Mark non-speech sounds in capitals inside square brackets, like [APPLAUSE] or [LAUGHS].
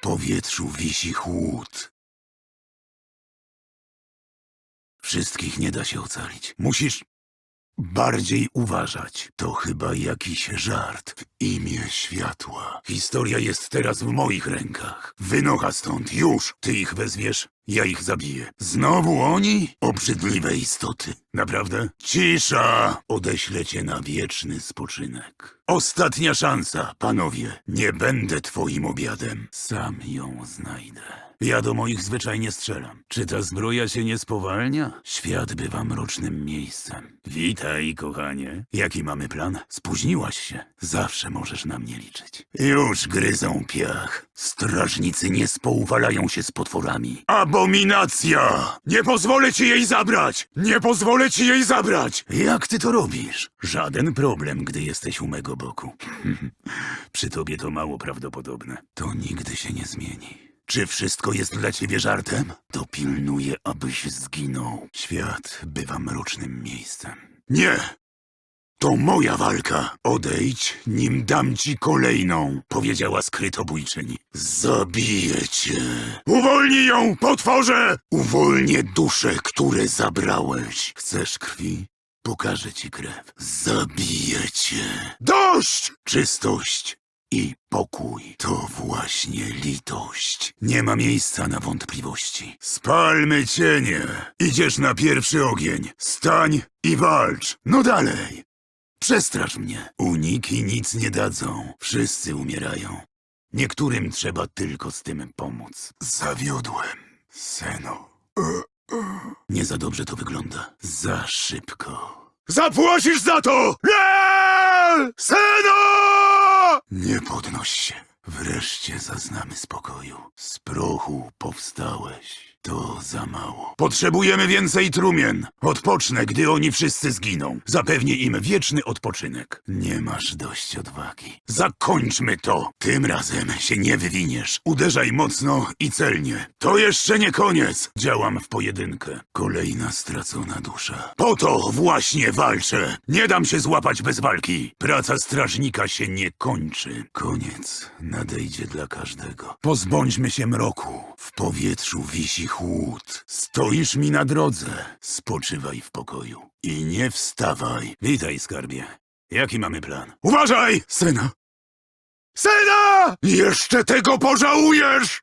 powietrzu wisi chłód. Wszystkich nie da się ocalić. Musisz bardziej uważać. To chyba jakiś żart. W imię światła. Historia jest teraz w moich rękach. Wynocha stąd, już! Ty ich wezwiesz, ja ich zabiję. Znowu oni? Obrzydliwe istoty. Naprawdę? Cisza! Odeślę cię na wieczny spoczynek. Ostatnia szansa, panowie. Nie będę twoim obiadem. Sam ją znajdę. Ja do moich zwyczajnie strzelam. Czy ta zbroja się nie spowalnia? Świat bywa mrocznym miejscem. Witaj, kochanie. Jaki mamy plan? Spóźniłaś się. Zawsze możesz na mnie liczyć. Już gryzą piach. Strażnicy nie spouwalają się z potworami. Abominacja! Nie pozwolę ci jej zabrać! Nie pozwolę ci jej zabrać! Jak ty to robisz? Żaden problem, gdy jesteś u mego boku. [LAUGHS] Przy tobie to mało prawdopodobne. To nigdy się nie zmieni. Czy wszystko jest dla ciebie żartem? To pilnuję, abyś zginął. Świat bywa mrocznym miejscem. Nie! To moja walka. Odejdź, nim dam ci kolejną, powiedziała skrytobójczyni. Zabiję cię. Uwolnij ją, potworze! Uwolnię dusze, które zabrałeś. Chcesz krwi? Pokażę ci krew. Zabiję cię. Dość! Czystość i pokój to właśnie litość. Nie ma miejsca na wątpliwości. Spalmy cienie. Idziesz na pierwszy ogień. Stań i walcz. No dalej. Przestrasz mnie. Uniki nic nie dadzą. Wszyscy umierają. Niektórym trzeba tylko z tym pomóc. Zawiodłem, Seno. Nie za dobrze to wygląda. Za szybko. Zapłacisz za to! Nie! Seno! Nie podnoś się. Wreszcie zaznamy spokoju. Z prochu powstałeś. To za mało. Potrzebujemy więcej trumien. Odpocznę, gdy oni wszyscy zginą. Zapewnię im wieczny odpoczynek. Nie masz dość odwagi. Zakończmy to. Tym razem się nie wywiniesz. Uderzaj mocno i celnie. To jeszcze nie koniec. Działam w pojedynkę. Kolejna stracona dusza. Po to właśnie walczę. Nie dam się złapać bez walki. Praca strażnika się nie kończy. Koniec nadejdzie dla każdego. Pozbądźmy się mroku. W powietrzu wisi chłód. Stoisz mi na drodze. Spoczywaj w pokoju. I nie wstawaj. Witaj, skarbie. Jaki mamy plan? Uważaj! Syna! Syna! Jeszcze tego pożałujesz!